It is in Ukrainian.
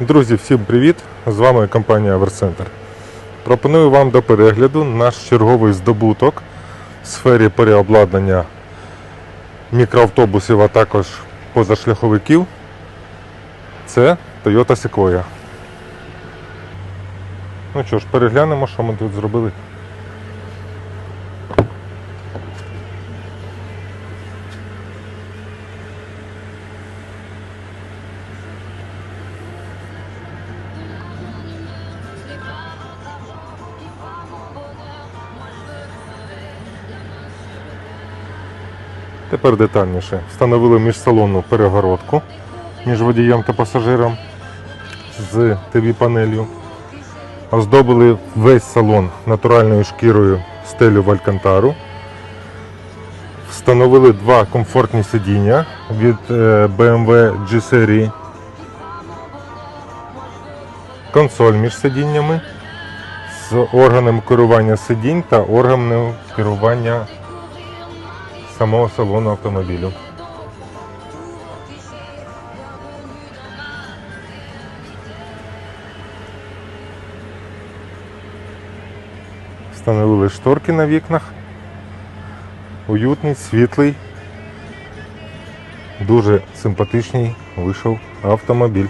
Друзі, всім привіт! З вами компанія Аверцентр. Пропоную вам до перегляду наш черговий здобуток в сфері переобладнання мікроавтобусів, а також позашляховиків. Це Toyota Sequoia. Ну що ж, переглянемо, що ми тут зробили. Тепер детальніше. Встановили міжсалонну перегородку між водієм та пасажиром з ТВ-панелью. Оздобили весь салон натуральною шкірою стелю в Алькантару. Встановили два комфортні сидіння від е, BMW G серії. Консоль між сидіннями з органом керування сидінь та органом керування самого салону автомобілю. Встановили шторки на вікнах. Уютний, світлий, дуже симпатичний вийшов автомобіль.